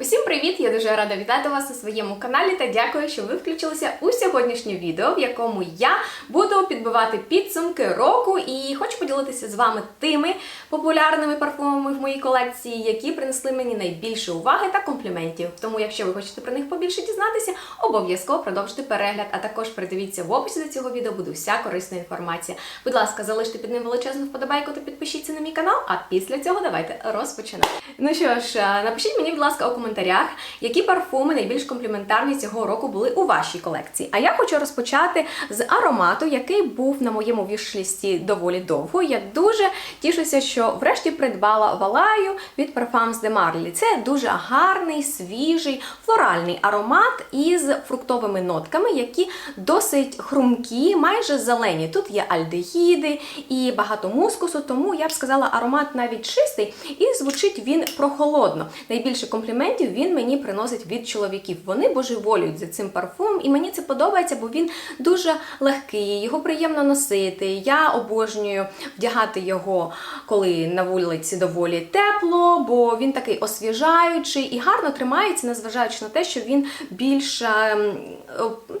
Усім привіт! Я дуже рада вітати вас у своєму каналі та дякую, що ви включилися у сьогоднішнє відео, в якому я буду підбивати підсумки року і хочу поділитися з вами тими популярними парфумами в моїй колекції, які принесли мені найбільше уваги та компліментів. Тому, якщо ви хочете про них побільше дізнатися, обов'язково продовжуйте перегляд, а також придивіться в описі до цього відео буде вся корисна інформація. Будь ласка, залиште під ним величезну вподобайку та підпишіться на мій канал. А після цього давайте розпочинати. Ну що ж, напишіть мені, будь ласка, у коментарях, які парфуми найбільш компліментарні цього року були у вашій колекції. А я хочу розпочати з аромату, який був на моєму вішлісті доволі довго. Я дуже тішуся, що врешті придбала валаю від Parfums de Marly. Це дуже гарний, свіжий, флоральний аромат із фруктовими нотками, які досить хрумкі, майже зелені. Тут є альдегіди і багато мускусу, тому я б сказала, аромат навіть чистий і звучить він прохолодно. Найбільше компліментів він мені приносить від чоловіків. Вони божеволюють за цим парфумом, і мені це подобається, бо він дуже легкий, його приємно носити. Я обожнюю вдягати його, коли на вулиці доволі тепло, бо він такий освіжаючий і гарно тримається, незважаючи на те, що він більш ем,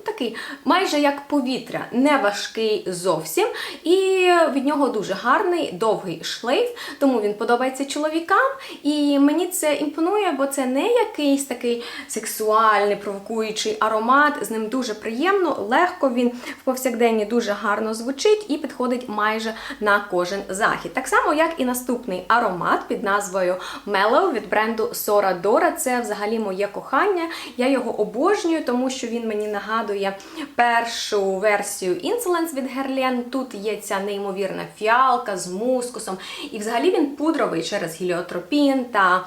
такий, майже як повітря, не важкий зовсім. І від нього дуже гарний довгий шлейф, тому він подобається чоловікам. І мені це імпонує, бо це не якийсь такий сексуальний, провокуючий аромат. З ним дуже приємно, легко він в повсякденні дуже гарно звучить і підходить майже на кожен захід. Так само, як і наступний аромат під назвою Mellow від бренду Sora Dora. Це взагалі моє кохання. Я його обожнюю, тому що він мені нагадує першу версію Insolence від Guerlain. Тут є ця неймовірна фіалка з мускусом. І взагалі він пудровий через гіліотропін та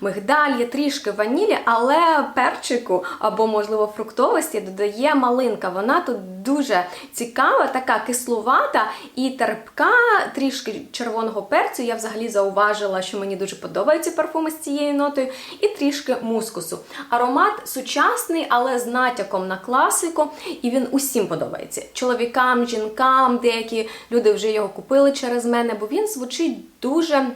мигдаль, є трішки ванілі, але перчику або, можливо, фруктовості додає малинка. Вона тут дуже цікава, така кислувата і терпка, трішки червоного перцю. Я взагалі зауважила, що мені дуже подобаються парфуми з цією нотою, і трішки мускусу. Аромат сучасний, але з натяком на класику, і він усім подобається. Чоловікам, жінкам, деякі люди вже його купили через мене, бо він звучить дуже.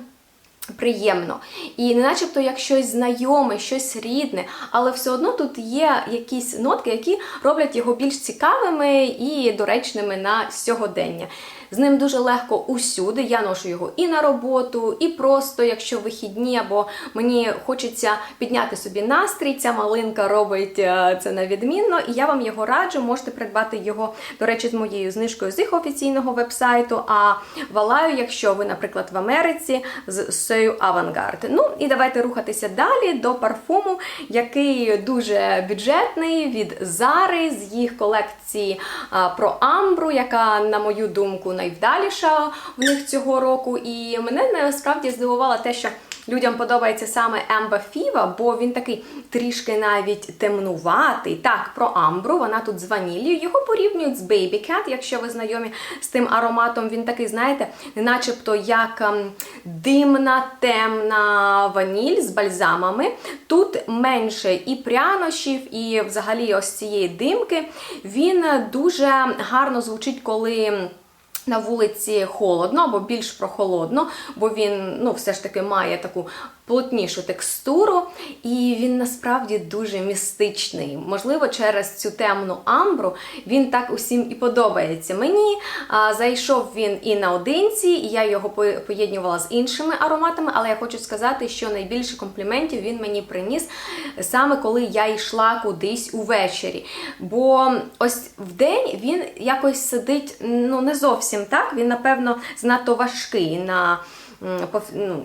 Приємно. І не начебто як щось знайоме, щось рідне, але все одно тут є якісь нотки, які роблять його більш цікавими і доречними на сьогодення. З ним дуже легко усюди. Я ношу його і на роботу, і просто, якщо вихідні, або мені хочеться підняти собі настрій. Ця малинка робить е, це на відмінно, і я вам його раджу. Можете придбати його, до речі, з моєю знижкою з їх офіційного вебсайту. А валаю, якщо ви, наприклад, в Америці з Сею Авангард. Ну і давайте рухатися далі до парфуму, який дуже бюджетний від Зари з їх колекції про Амбру, яка, на мою думку, найвдаліша в них цього року. І мене насправді здивувало те, що. Людям подобається саме Емба Фіва, бо він такий трішки навіть темнуватий. Так, про амбру, вона тут з ваніллю. Його порівнюють з Baby Cat, якщо ви знайомі з тим ароматом. Він такий, знаєте, начебто як ем, димна, темна ваніль з бальзамами. Тут менше і прянощів, і взагалі ось цієї димки. Він дуже гарно звучить, коли. На вулиці холодно або більш прохолодно, бо він ну, все ж таки має таку плотнішу текстуру, і він насправді дуже містичний. Можливо, через цю темну амбру він так усім і подобається. Мені зайшов він і наодинці, і я його поєднувала з іншими ароматами, але я хочу сказати, що найбільше компліментів він мені приніс саме коли я йшла кудись увечері. Бо ось в день він якось сидить ну, не зовсім так, він, напевно, занадто важкий на ну,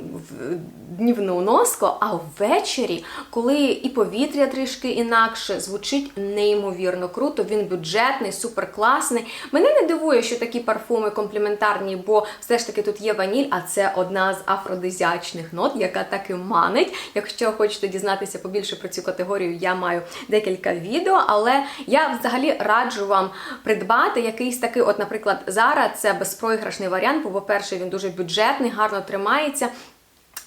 днівну носку, а ввечері, коли і повітря трішки інакше, звучить неймовірно круто, він бюджетний, суперкласний. Мене не дивує, що такі парфуми компліментарні, бо все ж таки тут є ваніль, а це одна з афродизіачних нот, яка таки манить. Якщо хочете дізнатися побільше про цю категорію, я маю декілька відео, але я взагалі раджу вам придбати якийсь такий, от, наприклад, зараз це безпроіграшний варіант, бо, по-перше, він дуже бюджетний, гарно тримається.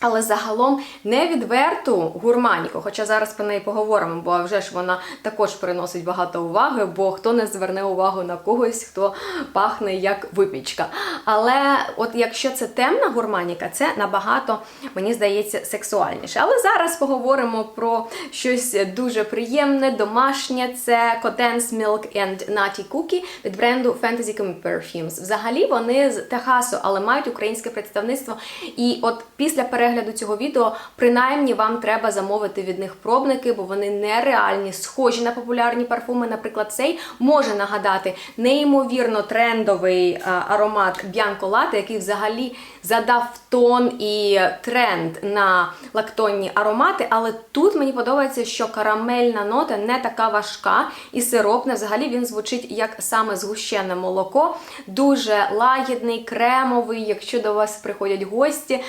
Але загалом не відверту гурманіку, хоча зараз про неї поговоримо, бо вже ж вона також приносить багато уваги, бо хто не зверне увагу на когось, хто пахне як випічка. Але от якщо це темна гурманіка, це набагато, мені здається, сексуальніше. Але зараз поговоримо про щось дуже приємне, домашнє. Це Coden's Milk and Nutty Cookie від бренду Fantasy Common Perfumes. Взагалі вони з Техасу, але мають українське представництво. І от після перегляду цього відео, принаймні вам треба замовити від них пробники, бо вони нереальні, схожі на популярні парфуми. Наприклад, цей може нагадати неймовірно трендовий а, аромат Bianco який взагалі задав тон і тренд на лактонні аромати. Але тут мені подобається, що карамельна нота не така важка і сиропна. Взагалі він звучить як саме згущене молоко, дуже лагідний, кремовий. Якщо до вас приходять гості.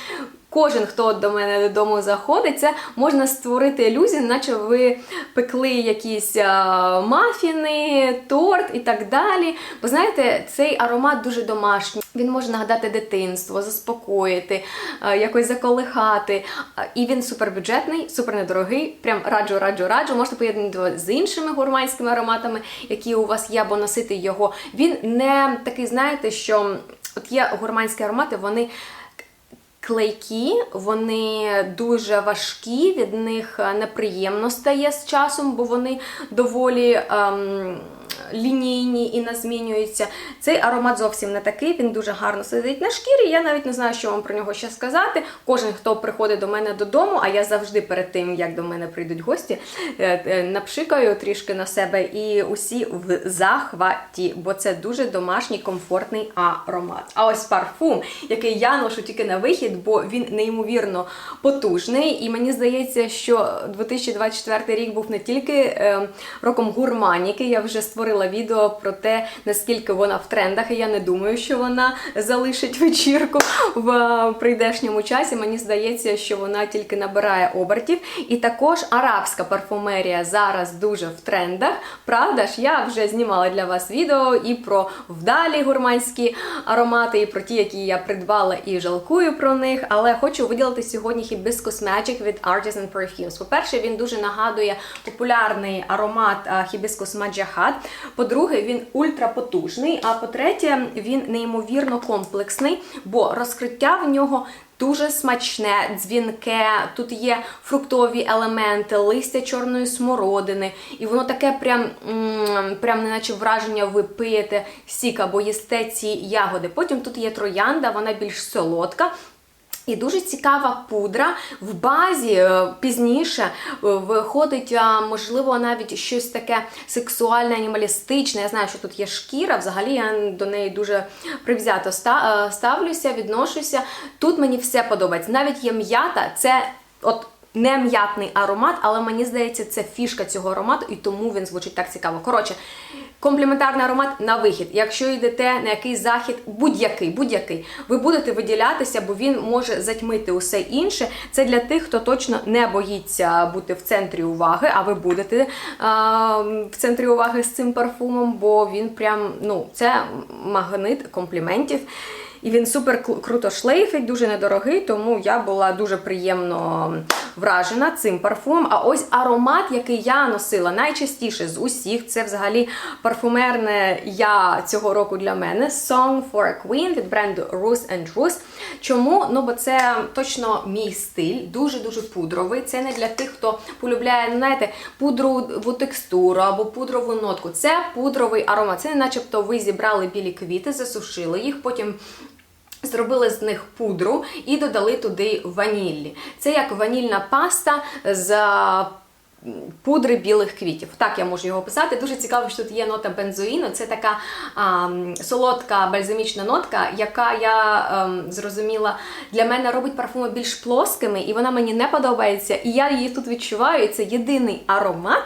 Кожен, хто до мене додому заходить, це можна створити ілюзію, наче ви пекли якісь а, мафіни, торт і так далі. Бо знаєте, цей аромат дуже домашній. Він може нагадати дитинство, заспокоїти, а, якось заколихати. А, І він супербюджетний, супер недорогий. Прям раджу, раджу, раджу. Можете поєднати з іншими гурманськими ароматами, які у вас є, або носити його. Він не такий, знаєте, що от є гурманські аромати, вони клейкі, вони дуже важкі, від них е, неприємно стає з часом, бо вони доволі. Ем, Лінійні і не змінюються. Цей аромат зовсім не такий, він дуже гарно сидить на шкірі. Я навіть не знаю, що вам про нього ще сказати. Кожен, хто приходить до мене додому, а я завжди перед тим, як до мене прийдуть гості, е, е, напшикаю трішки на себе і усі в захваті, бо це дуже домашній комфортний аромат. А ось парфум, який я ношу тільки на вихід, бо він неймовірно потужний. І мені здається, що 2024 рік був не тільки е, роком гурманіки. Я вже створила відео про те, наскільки вона в трендах, і я не думаю, що вона залишить вечірку в е, прийдешньому часі. Мені здається, що вона тільки набирає обертів. І також арабська парфумерія зараз дуже в трендах. Правда ж, я вже знімала для вас відео і про вдалі гурманські аромати, і про ті, які я придбала і жалкую про них. Але хочу виділити сьогодні Hibiscus Magic від Artisan Perfumes. По-перше, він дуже нагадує популярний аромат Hibiscus Magic по-друге, він ультрапотужний. А по-третє, він неймовірно комплексний, бо розкриття в нього. Дуже смачне, дзвінке, тут є фруктові елементи, листя чорної смородини, і воно таке прям, прям неначе враження ви пиєте сік або їсте ці ягоди. Потім тут є троянда, вона більш солодка. І дуже цікава пудра в базі е, пізніше е, виходить, можливо, навіть щось таке сексуальне, анімалістичне. Я знаю, що тут є шкіра, взагалі я до неї дуже привзято е, ставлюся, відношуся. Тут мені все подобається. Навіть є м'ята, це от не м'ятний аромат, але мені здається, це фішка цього аромату, і тому він звучить так цікаво. Коротше, компліментарний аромат на вихід. Якщо йдете на якийсь захід, будь-який, будь-який, ви будете виділятися, бо він може затьмити усе інше. Це для тих, хто точно не боїться бути в центрі уваги, а ви будете а, в центрі уваги з цим парфумом, бо він прям, ну, це магнит компліментів. І він супер круто шлейфить, дуже недорогий, тому я була дуже приємно вражена цим парфумом. А ось аромат, який я носила найчастіше з усіх, це взагалі парфумерне я цього року для мене Song for a Queen від бренду Ruth and Ruth. Чому? Ну, бо це точно мій стиль, дуже-дуже пудровий. Це не для тих, хто полюбляє, ну, знаєте, пудрову текстуру або пудрову нотку. Це пудровий аромат. Це не начебто ви зібрали білі квіти, засушили їх, потім Зробили з них пудру і додали туди ваніллі. Це як ванільна паста з пудри білих квітів. Так я можу його описати. Дуже цікаво, що тут є нота бензоїну. Це така а, солодка бальзамічна нотка, яка я а, ем, зрозуміла для мене робить парфуми більш плоскими, і вона мені не подобається. І я її тут відчуваю. І це єдиний аромат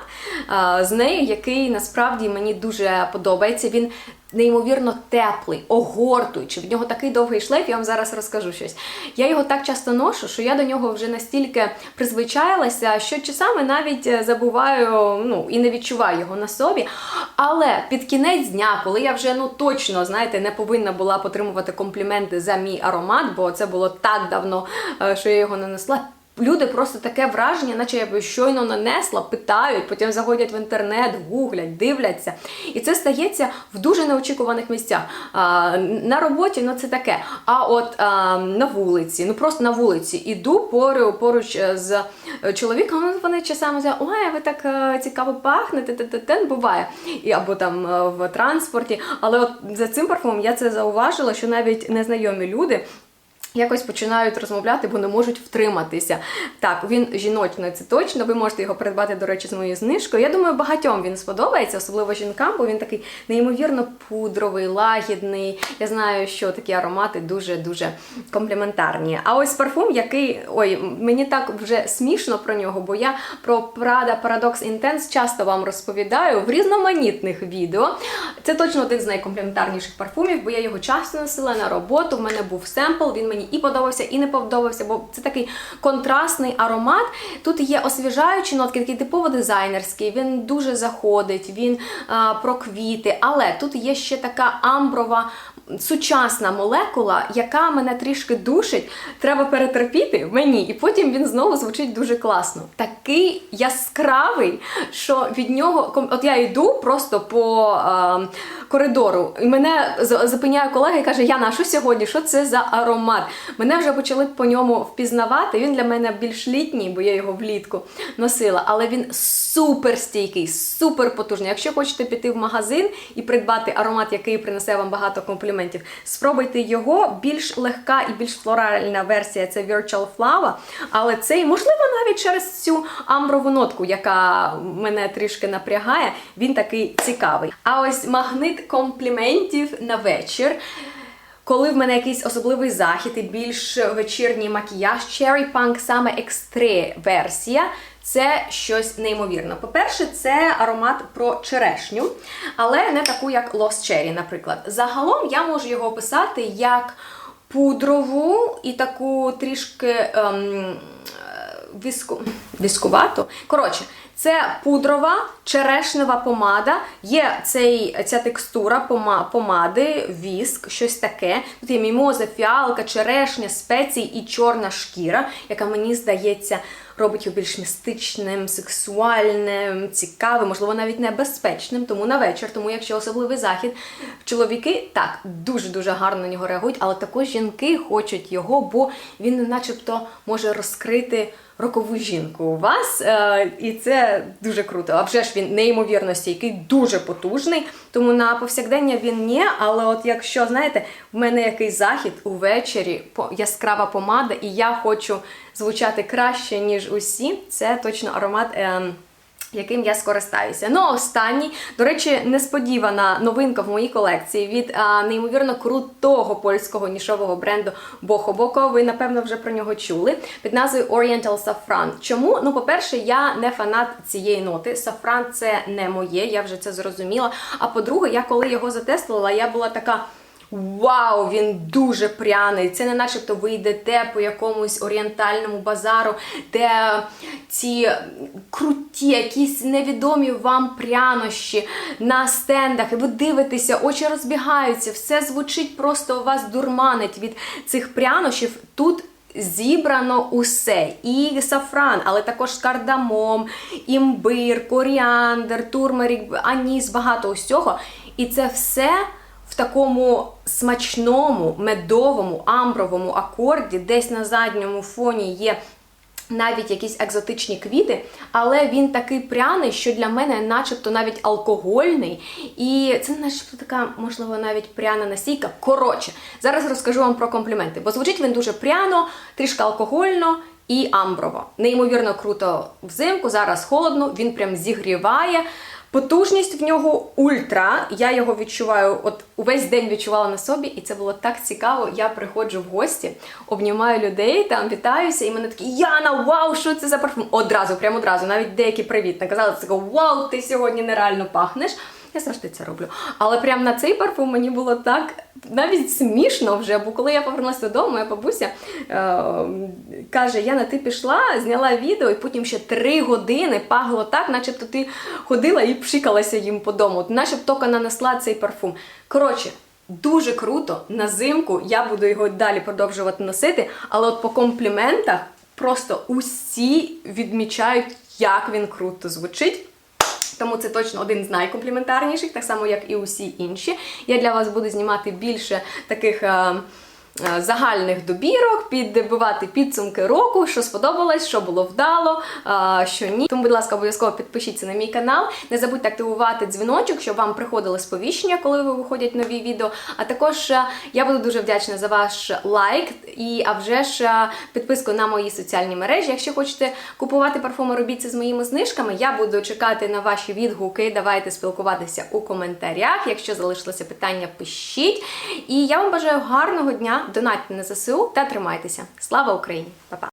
а, з нею, який насправді мені дуже подобається. Він неймовірно теплий, огортуючий. В нього такий довгий шлейф, я вам зараз розкажу щось. Я його так часто ношу, що я до нього вже настільки призвичаїлася, що часами навіть е, забуваю ну, і не відчуваю його на собі. Але під кінець дня, коли я вже ну точно знаєте, не повинна була потримувати компліменти за мій аромат, бо це було так давно, е, що я його нанесла. Люди просто таке враження, наче я би щойно нанесла, питають, потім заходять в інтернет, гуглять, дивляться. І це стається в дуже неочікуваних місцях. А, на роботі ну це таке. А от а, на вулиці, ну просто на вулиці, іду поруч, поруч е, з чоловіком, ну, вони часами кажуть, ой, ви так е, цікаво пахнете, те буває. І, або там е, в транспорті. Але от за цим парфумом я це зауважила, що навіть незнайомі люди. Якось починають розмовляти, бо не можуть втриматися. Так, він жіночний, це точно. Ви можете його придбати, до речі, з моєю знижкою. Я думаю, багатьом він сподобається, особливо жінкам, бо він такий неймовірно пудровий, лагідний. Я знаю, що такі аромати дуже-дуже компліментарні. А ось парфум, який ой, мені так вже смішно про нього, бо я про Prada Paradox Intense часто вам розповідаю в різноманітних відео. Це точно один з найкомпліментарніших парфумів, бо я його часто носила на роботу. В мене був семпл, він мені і подобався, і не подобався, бо це такий контрастний аромат. Тут є освіжаючі нотки, такий типово дизайнерський, він дуже заходить, він а, про квіти, але тут є ще така амброва. Сучасна молекула, яка мене трішки душить, треба перетерпіти мені, і потім він знову звучить дуже класно. Такий яскравий, що від нього от я йду просто по е, коридору, і мене зупиняє колега і каже: Яна, а що сьогодні? Що це за аромат? Мене вже почали по ньому впізнавати. Він для мене більш літній, бо я його влітку носила, але він супер стійкий, супер потужний. Якщо хочете піти в магазин і придбати аромат, який принесе вам багато компліментів, спробуйте його. Більш легка і більш флоральна версія це Virtual Flower, але цей, можливо, навіть через цю амброву нотку, яка мене трішки напрягає, він такий цікавий. А ось магнит компліментів на вечір. Коли в мене якийсь особливий захід і більш вечірній макіяж, Cherry Punk саме екстре версія. Це щось неймовірне. По-перше, це аромат про черешню, але не таку, як Lost Cherry, наприклад. Загалом я можу його описати як пудрову і таку трішки ем, віску, віскувату. Коротше, це пудрова черешнева помада. Є цей, ця текстура помади, віск, щось таке. Тут є мімоза, фіалка, черешня, спеції і чорна шкіра, яка мені здається робить його більш містичним, сексуальним, цікавим, можливо, навіть небезпечним. Тому на вечір, тому якщо особливий захід, чоловіки так дуже-дуже гарно на нього реагують, але також жінки хочуть його, бо він, начебто, може розкрити рокову жінку у вас. Е, і це дуже круто. А вже ж він неймовірно стійкий, дуже потужний. Тому на повсякдення він є. Але от якщо, знаєте, в мене якийсь захід увечері, яскрава помада, і я хочу звучати краще, ніж усі, це точно аромат. Е, яким я скористаюся. Ну, а останній, до речі, несподівана новинка в моїй колекції від а, неймовірно крутого польського нішового бренду Бохобоко. Ви, напевно, вже про нього чули. Під назвою Oriental Saffron. Чому? Ну, по-перше, я не фанат цієї ноти. Сафран це не моє, я вже це зрозуміла. А по-друге, я коли його затестила, я була така. Вау, він дуже пряний. Це не начебто ви йдете по якомусь орієнтальному базару, де ці круті, якісь невідомі вам прянощі на стендах, і ви дивитеся, очі розбігаються, все звучить просто у вас дурманить від цих прянощів. Тут Зібрано усе, і сафран, але також кардамом, імбир, коріандр, турмерік, аніс, багато усього. І це все такому смачному, медовому, амбровому акорді, десь на задньому фоні є. Навіть якісь екзотичні квіти, але він такий пряний, що для мене, начебто, навіть алкогольний. І це начебто така, можливо, навіть пряна настійка. Коротше, зараз розкажу вам про компліменти, бо звучить він дуже пряно, трішки алкогольно і амброво. Неймовірно круто взимку, зараз холодно, він прям зігріває. Потужність в нього ультра. Я його відчуваю, от увесь день відчувала на собі, і це було так цікаво. Я приходжу в гості, обнімаю людей, там вітаюся, і мене такі Яна, вау, що це за парфум? Одразу, прямо одразу, навіть деякі привіт наказали, це вау, ти сьогодні нереально пахнеш. Я завжди це роблю. Але прямо на цей парфум мені було так навіть смішно вже, бо коли я повернулася додому, моя бабуся е, каже: Яна, ти пішла, зняла відео, і потім ще три години пахло так, начебто ти ходила і пшикалася їм по дому, начебто нанесла цей парфум. Коротше. Дуже круто на зимку. Я буду його далі продовжувати носити, але от по компліментах просто усі відмічають, як він круто звучить. Тому це точно один з найкомпліментарніших, так само як і усі інші. Я для вас буду знімати більше таких. Е, е, Загальних добірок, підбивати підсумки року, що сподобалось, що було вдало, що ні. Тому, будь ласка, обов'язково підпишіться на мій канал. Не забудьте активувати дзвіночок, щоб вам приходили сповіщення, коли ви виходять нові відео. А також е, я буду дуже вдячна за ваш лайк і а вже ж е, підписку на мої соціальні мережі. Якщо хочете купувати парфуми, робіть це з моїми знижками. Я буду чекати на ваші відгуки. Давайте спілкуватися у коментарях. Якщо залишилося питання, пишіть. І я вам бажаю гарного дня, донатьте на ЗСУ та тримайтеся. Слава Україні! Па-па!